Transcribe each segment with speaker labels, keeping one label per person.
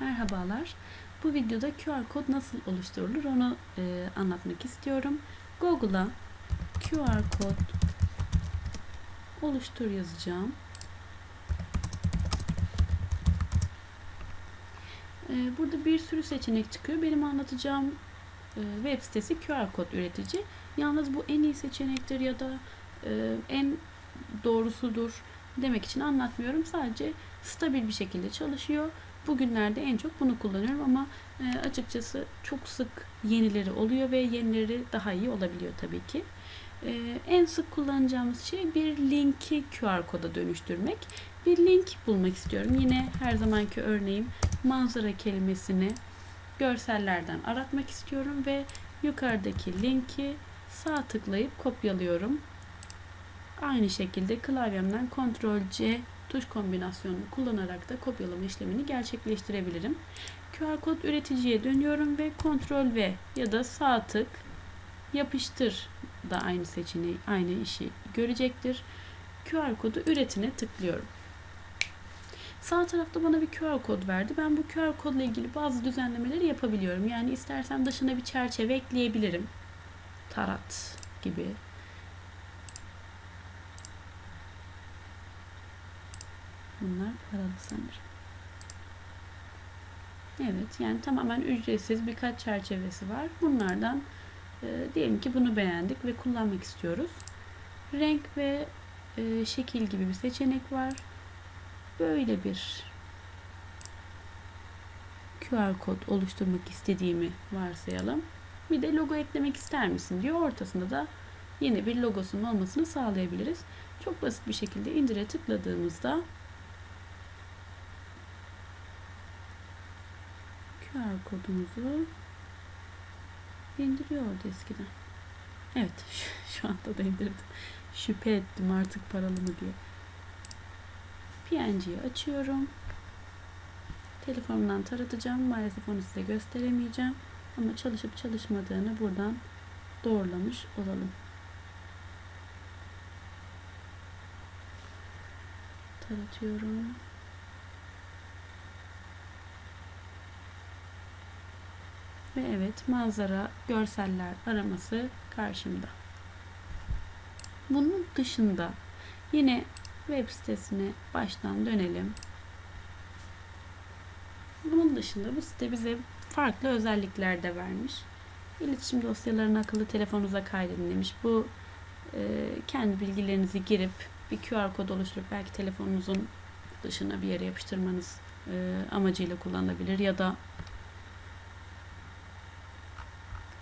Speaker 1: Merhabalar. Bu videoda QR kod nasıl oluşturulur onu e, anlatmak istiyorum. Google'a QR kod oluştur yazacağım. E, burada bir sürü seçenek çıkıyor. Benim anlatacağım e, web sitesi QR kod üretici. Yalnız bu en iyi seçenektir ya da e, en doğrusudur demek için anlatmıyorum. Sadece stabil bir şekilde çalışıyor. Bugünlerde en çok bunu kullanıyorum ama e, açıkçası çok sık yenileri oluyor ve yenileri daha iyi olabiliyor tabii ki. E, en sık kullanacağımız şey bir linki QR koda dönüştürmek. Bir link bulmak istiyorum. Yine her zamanki örneğim manzara kelimesini görsellerden aratmak istiyorum ve yukarıdaki linki sağ tıklayıp kopyalıyorum. Aynı şekilde klavyemden Ctrl C tuş kombinasyonunu kullanarak da kopyalama işlemini gerçekleştirebilirim. QR kod üreticiye dönüyorum ve Ctrl V ya da sağ tık yapıştır da aynı seçeneği, aynı işi görecektir. QR kodu üretine tıklıyorum. Sağ tarafta bana bir QR kod verdi. Ben bu QR kodla ilgili bazı düzenlemeleri yapabiliyorum. Yani istersem dışına bir çerçeve ekleyebilirim. Tarat gibi Bunlar paralı sanırım. Evet yani tamamen ücretsiz birkaç çerçevesi var. Bunlardan e, diyelim ki bunu beğendik ve kullanmak istiyoruz. Renk ve e, şekil gibi bir seçenek var. Böyle bir QR kod oluşturmak istediğimi varsayalım. Bir de logo eklemek ister misin diyor. Ortasında da yeni bir logosunun olmasını sağlayabiliriz. Çok basit bir şekilde indire tıkladığımızda QR kodumuzu indiriyordu eskiden. Evet şu anda da indirdim. Şüphe ettim artık paralı mı diye. PNG'yi açıyorum. Telefonumdan taratacağım. Maalesef onu size gösteremeyeceğim. Ama çalışıp çalışmadığını buradan doğrulamış olalım. Taratıyorum. Ve evet manzara, görseller araması karşımda. Bunun dışında yine web sitesine baştan dönelim. Bunun dışında bu site bize farklı özellikler de vermiş. İletişim dosyalarını akıllı telefonunuza kaydedin demiş. Bu e, kendi bilgilerinizi girip bir QR kod oluşturup belki telefonunuzun dışına bir yere yapıştırmanız e, amacıyla kullanılabilir ya da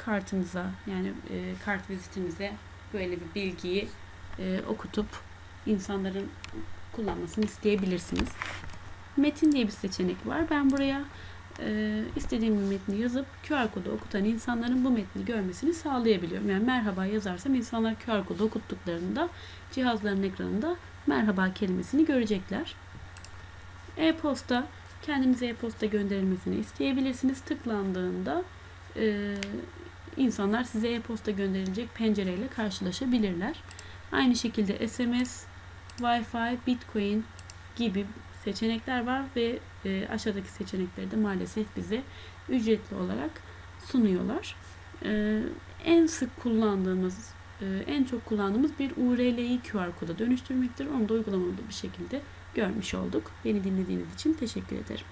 Speaker 1: kartınıza yani e, kart vizitinize böyle bir bilgiyi e, okutup insanların kullanmasını isteyebilirsiniz. Metin diye bir seçenek var. Ben buraya e, istediğim bir metni yazıp QR kodu okutan insanların bu metni görmesini sağlayabiliyorum. Yani merhaba yazarsam insanlar QR kodu okuttuklarında cihazların ekranında merhaba kelimesini görecekler. E-posta kendinize e-posta gönderilmesini isteyebilirsiniz. Tıklandığında e, insanlar size e-posta gönderilecek pencereyle karşılaşabilirler. Aynı şekilde SMS, Wi-Fi, Bitcoin gibi seçenekler var ve e, aşağıdaki seçenekleri de maalesef bize ücretli olarak sunuyorlar. E, en sık kullandığımız, e, en çok kullandığımız bir URL'yi QR koda dönüştürmektir. Onu da uygulamalı bir şekilde görmüş olduk. Beni dinlediğiniz için teşekkür ederim.